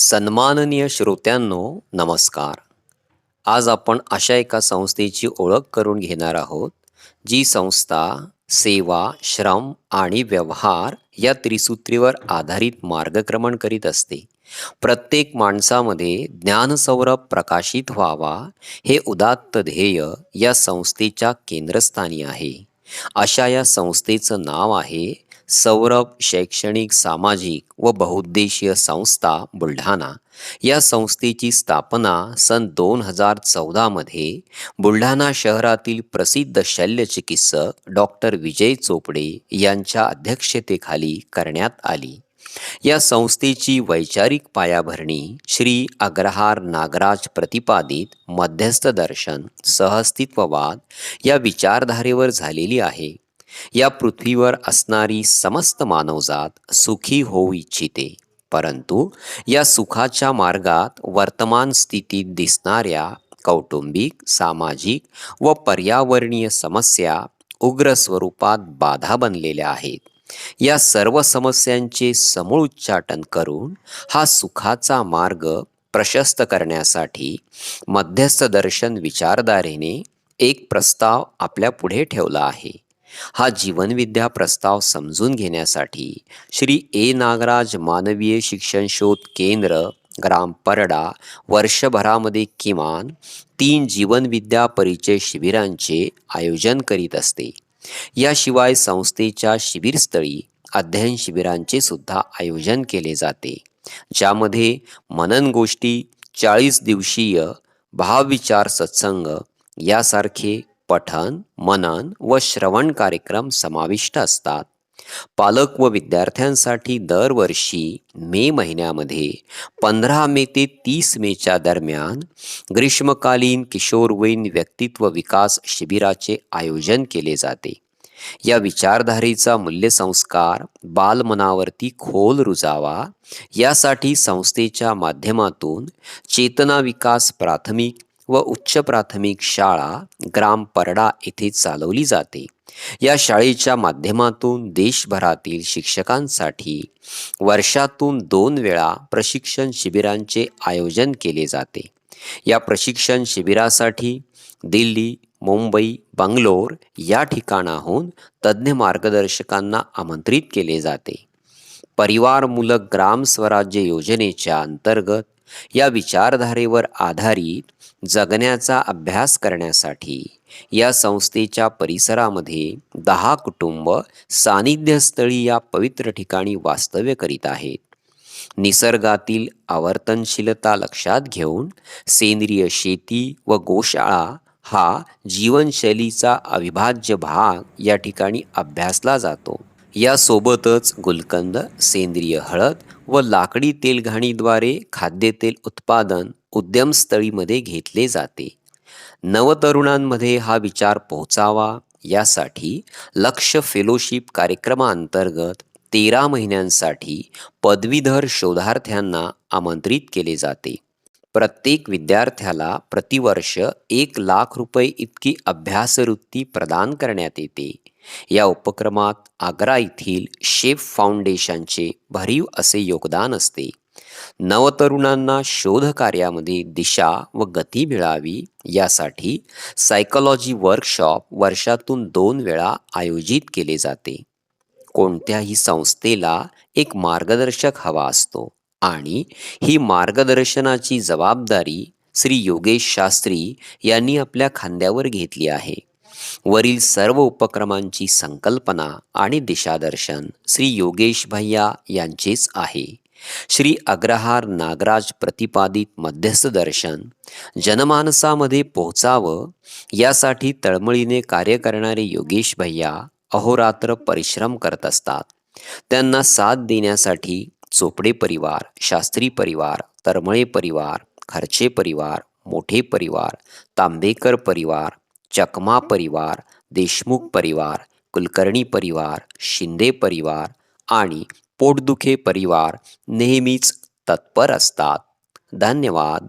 सन्माननीय श्रोत्यांनो नमस्कार. आज आपण अशा एका संस्थेची ओळख करून घेणार आहोत जी संस्था सेवा श्रम आणि व्यवहार या त्रिसूत्रीवर आधारित मार्गक्रमण करीत असते. प्रत्येक माणसामध्ये ज्ञानसौरभ प्रकाशित व्हावा हे उदात्त ध्येय या संस्थेच्या केंद्रस्थानी आहे. अशा या संस्थेचं नाव आहे सौरभ शैक्षणिक सामाजिक व बहुउद्देशीय संस्था बुलढाणा. या संस्थेची स्थापना सन दोन हजार चौदामध्ये बुलढाणा शहरातील प्रसिद्ध शल्यचिकित्सक डॉक्टर विजय चोपडे यांच्या अध्यक्षतेखाली करण्यात आली. या संस्थेची वैचारिक पायाभरणी श्री अग्रहार नागराज प्रतिपादित मध्यस्थ दर्शन सहअस्तित्ववाद या विचारधारेवर झालेली आहे. या पृथ्वीवर असणारी समस्त मानवजात सुखी होऊ इच्छिते. परंतु या सुखाच्या मार्गात वर्तमान स्थितीत दिसणाऱ्या कौटुंबिक सामाजिक व पर्यावरणीय समस्या उग्र स्वरूपात बाधा बनलेल्या आहेत. या सर्व समस्यांचे समूळ उच्चाटन करून हा सुखाचा मार्ग प्रशस्त करण्यासाठी मध्यस्थ दर्शन विचारधारेने एक प्रस्ताव आपल्या पुढे ठेवला आहे. हा जीवनविद्या प्रस्ताव समजून घेण्यासाठी श्री ए. नागराज मानवीय शिक्षण शोध केंद्र ग्राम परडा वर्षभरामध्ये किमान तीन जीवनविद्या परिचय शिबिरांचे आयोजन करीत असते. याशिवाय संस्थेच्या शिबिरस्थळी अध्ययन शिबिरांचे सुद्धा आयोजन केले जाते. ज्यामध्ये मनन गोष्टी चाळीस दिवसीय भावविचार सत्संग यासारखे पठन मनन व श्रवण कार्यक्रम समाविष्ट असतात. पालक व विद्यार्थ्यांसाठी दरवर्षी मे महिन्यामध्ये पंधरा मे ते तीस मेच्या दरम्यान ग्रीष्मकालीन किशोरवयीन व्यक्तित्व विकास शिबिराचे आयोजन केले जाते. या विचारधारेचा मूल्यसंस्कार बालमनावरती खोल रुजावा यासाठी संस्थेच्या माध्यमातून चेतना विकास प्राथमिक व उच्च प्राथमिक शाळा ग्राम परडा येथे चालवली जाते. या शाळेच्या माध्यमातून देशभरातील शिक्षकांसाठी वर्षातून दोन वेळा प्रशिक्षण शिबिरांचे आयोजन केले जाते. या प्रशिक्षण शिबिरासाठी दिल्ली मुंबई बंगलोर या ठिकाणाहून तज्ज्ञ मार्गदर्शकांना आमंत्रित केले जाते. परिवारमूलक ग्राम स्वराज्य योजनेच्या अंतर्गत या विचारधारेवर आधारित जगण्याचा अभ्यास करण्यासाठी या संस्थेच्या परिसरामध्ये दहा कुटुंब सानिध्यस्थळी या पवित्र ठिकाणी वास्तव्य करीत आहेत. निसर्गातील आवर्तनशीलता लक्षात घेऊन सेंद्रिय शेती व गोशाळा हा जीवनशैलीचा अविभाज्य भाग या ठिकाणी अभ्यासला जातो. यासोबतच गुलकंद सेंद्रिय हळद व लाकडी तेलघाणीद्वारे खाद्यतेल उत्पादन उद्यमस्थळीमध्ये घेतले जाते. नवतरुणांमध्ये हा विचार पोहोचावा यासाठी लक्ष फेलोशिप कार्यक्रमाअंतर्गत तेरा महिन्यांसाठी पदवीधर शोधार्थ्यांना आमंत्रित केले जाते. प्रत्येक विद्यार्थ्याला प्रतिवर्ष एक लाख रुपये इतकी अभ्यासवृत्ती प्रदान करण्यात येते. या उपक्रमात आग्रा येथील शेफ फाउंडेशनचे भरीव असे योगदान असते. नवतरुणांना शोधकार्यामध्ये दिशा व गती मिळावी यासाठी सायकोलॉजी वर्कशॉप वर्षातून दोन वेळा आयोजित केले जाते. कोणत्याही संस्थेला एक मार्गदर्शक हवा असतो. आणि ही मार्गदर्शनाची जबाबदारी श्री योगेश शास्त्री यांनी आपल्या खांद्यावर घेतली आहे. वरील सर्व उपक्रमांची संकल्पना आणि दिशादर्शन श्री योगेश भैया यांचेच आहे. श्री अग्रहार नागराज प्रतिपादित मध्यस्थ दर्शन जनमानसामध्ये पोहोचावं यासाठी तळमळीने कार्य करणारे योगेश भैया अहोरात्र परिश्रम करत असतात. त्यांना साथ देण्यासाठी चोपडे परिवार शास्त्री परिवार तरमळे परिवार खर्चे परिवार मोठे परिवार तांबेकर परिवार चकमा परिवार देशमुख परिवार कुलकर्णी परिवार शिंदे परिवार आणि पोटदुखे परिवार नेहमीच तत्पर असतात. धन्यवाद.